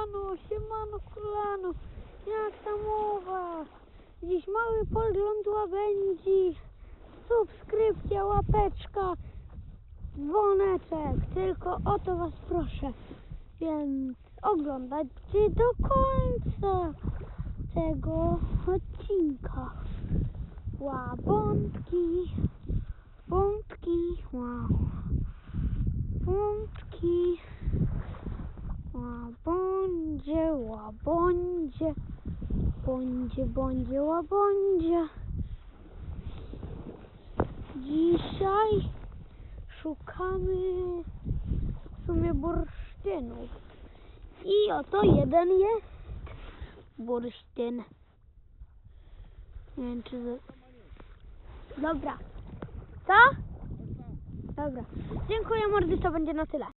siemano kolano, jak tam u was? Dziś mały podgląd łabędzi, subskrypcja, łapeczka, dzwoneczek, tylko o to was proszę, więc oglądajcie do końca tego odcinka. Łabądki, bądki, wow. Bądki, łabądzie, łabądzie, bądzie, bądzie, łabądzie. Dzisiaj szukamy w sumie bursztynów. I oto jeden jest bursztyn. Nie wiem czy... Dobra. Co? Dobra. Dziękuję mordy, to będzie na tyle.